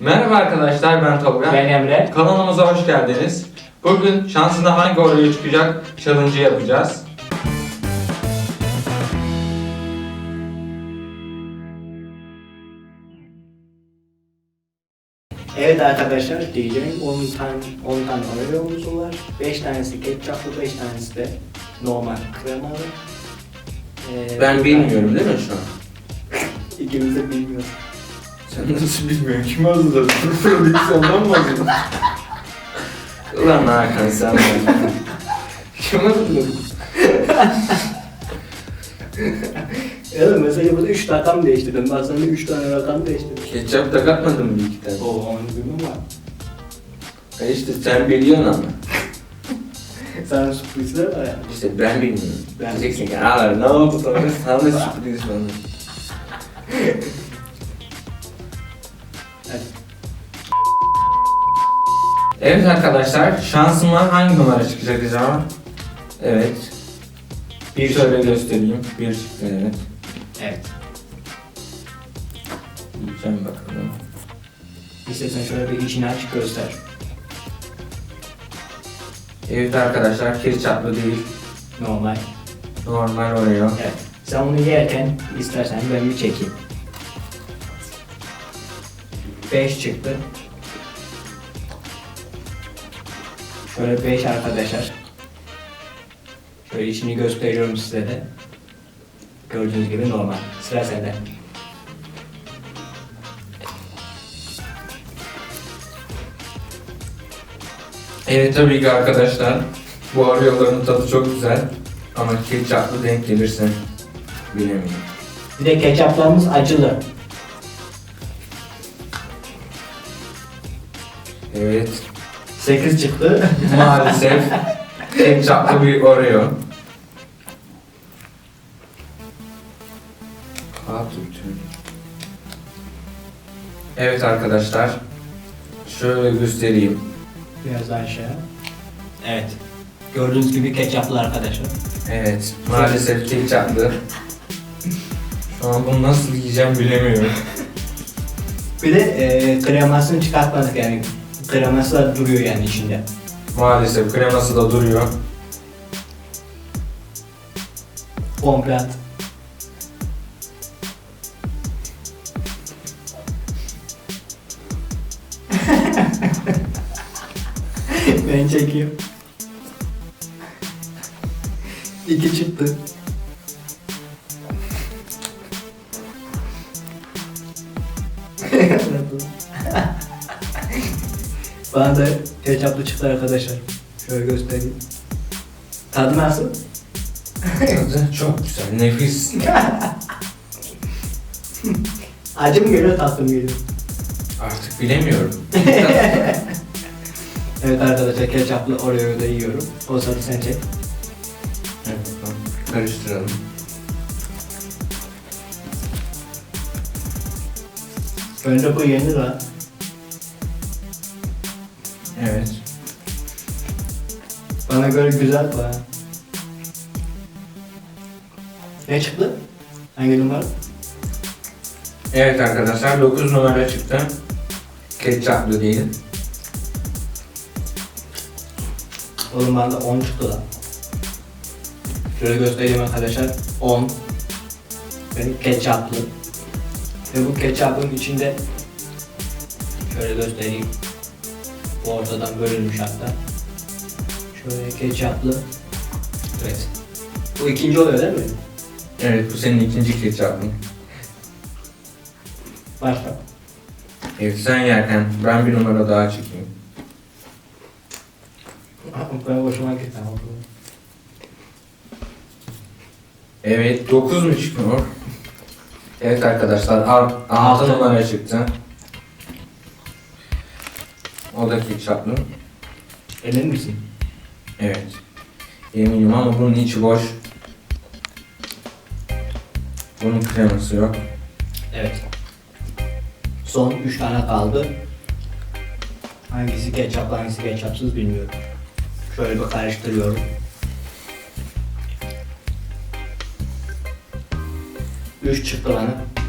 Merhaba arkadaşlar ben Tolga. Ben Emre. Kanalımıza hoş geldiniz. Bugün şansına hangi oraya çıkacak challenge'ı yapacağız. Evet arkadaşlar diyeceğim 10 tane 10 tane Oreo'muz var. 5 tanesi ketçaplı, 5 tanesi de normal kremalı. Ee, Ben bilmiyorum değil mi şu an? İkimiz de bilmiyoruz. Sen nasıl bilmiyorsun? Kim hazırladı? Prodüksiyondan mı hazırladın? Ulan Hakan sen de. Kim hazırladı? Evet mesela burada 3 rakam değiştirdim. Ben sana 3 tane rakam değiştirdim. Ketçap da katmadın mı iki tane? Oo onu bilmem var. E işte sen biliyorsun ama. Sana sürprizler var yani. İşte ben bilmiyorum. Ben- Diyeceksin ki aa ne oldu sana? Sana da sürpriz bana. Evet arkadaşlar şansıma hangi numara çıkacak acaba? Evet. Bir şöyle göstereyim. Bir çıktı evet. Evet. Yiyeceğim bakalım. İstersen şöyle bir içini aç göster. Evet arkadaşlar ketçaplı değil. Normal. Normal Oreo. Evet. Sen onu yerken istersen ben bir çekeyim. 5 çıktı. Şöyle 5 arkadaşlar. Şöyle içini gösteriyorum size de. Gördüğünüz gibi normal. Sıra sende. Evet tabii ki arkadaşlar. Bu Oreo'ların tadı çok güzel. Ama ketçaplı denk gelirse bilemiyorum. Bir de ketçaplarımız acılı. Evet. 8 çıktı. Maalesef ketçaplı bir Oreo. Evet arkadaşlar. Şöyle göstereyim. Biraz aşağı. Evet. Gördüğünüz gibi ketçaplı arkadaşlar. Evet. Maalesef ketçaplı. Şu an bunu nasıl yiyeceğim bilemiyorum. Bir de e, kremasını çıkartmadık yani. Kreması da duruyor yani içinde. Maalesef kreması da duruyor. Komple at. ben çekiyorum. İki çıktı. Bana da ketçaplı çıktı arkadaşlar. Şöyle göstereyim. Tadı nasıl? Tadı çok güzel, nefis. Acı mı geliyor tatlı mı geliyor? Artık bilemiyorum. Evet arkadaşlar ketçaplı Oreo'yu da yiyorum. O sırada sen çek. Evet, tamam. Karıştıralım. Bence bu yenir ha. Evet. Bana göre güzel bu ha. Ne çıktı? Hangi numara? Evet arkadaşlar 9 numara çıktı. Ketçaplı değil. Oğlum bende 10 çıktı lan. Şöyle göstereyim arkadaşlar. 10. Benim ketçaplı. Ve bu ketçapın içinde şöyle göstereyim. Bu ortadan bölünmüş hatta. Şöyle ketçaplı. Evet. Bu ikinci oluyor değil mi? Evet bu senin ikinci ketçaplın. Başla. Evet sen yerken ben bir numara daha çekeyim. Bu kadar hoşuma gitti ama. Evet 9 mu çıkıyor? Evet arkadaşlar 6 Altı. numara çıktı. O da ketçaplı. Emin misin? Evet. Eminim ama bunun içi boş. Bunun kreması yok. Evet. Son 3 tane kaldı. Hangisi ketçaplı hangisi ketçapsız bilmiyorum. Şöyle bir karıştırıyorum. Üç çıktı bana.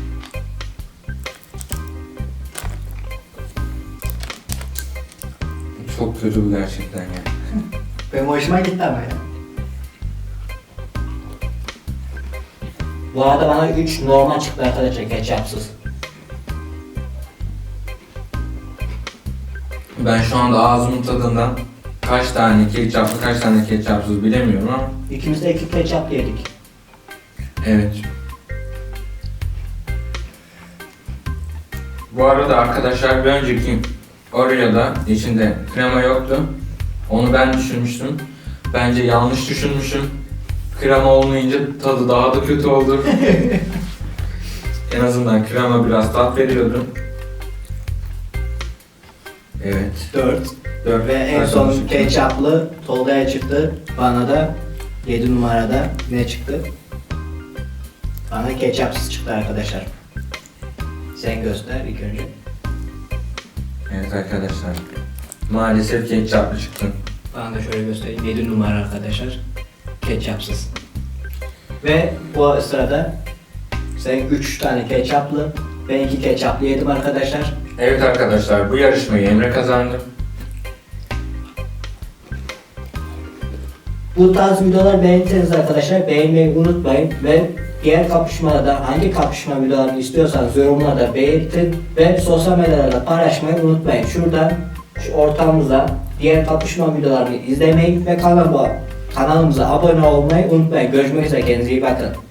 Kötü bu gerçekten ya. Benim hoşuma gitti ama ya. Bu arada bana 3 normal çıktı arkadaşlar ketçapsız. Ben şu anda ağzımın tadından kaç tane ketçaplı kaç tane ketçapsız bilemiyorum ama İkimiz de iki ketçap yedik. evet. Bu arada arkadaşlar bir önceki Oreo'da içinde krema yoktu. Onu ben düşünmüştüm. Bence yanlış düşünmüşüm. Krema olmayınca tadı daha da kötü oldu. en azından krema biraz tat veriyordu. Evet. 4. Dört Ve en son ketçaplı Tolga'ya çıktı. Bana da 7 numarada ne çıktı? Bana ketçapsız çıktı arkadaşlar. Sen göster ilk önce. Evet arkadaşlar. Maalesef ketçaplı çıktı. Bana da şöyle göstereyim. 7 numara arkadaşlar. Ketçapsız. Ve bu sırada sen 3 tane ketçaplı, ben 2 ketçaplı yedim arkadaşlar. Evet arkadaşlar bu yarışmayı Emre kazandı. Bu tarz videolar beğenirseniz arkadaşlar beğenmeyi unutmayın ve diğer kapışmalarda hangi kapışma videolarını istiyorsanız yorumlarda belirtin ve sosyal medyalarda paylaşmayı unutmayın. Şuradan şu ortamımıza diğer kapışma videolarını izlemeyi ve kanalıma, kanalımıza abone olmayı unutmayın. Görüşmek üzere kendinize iyi bakın.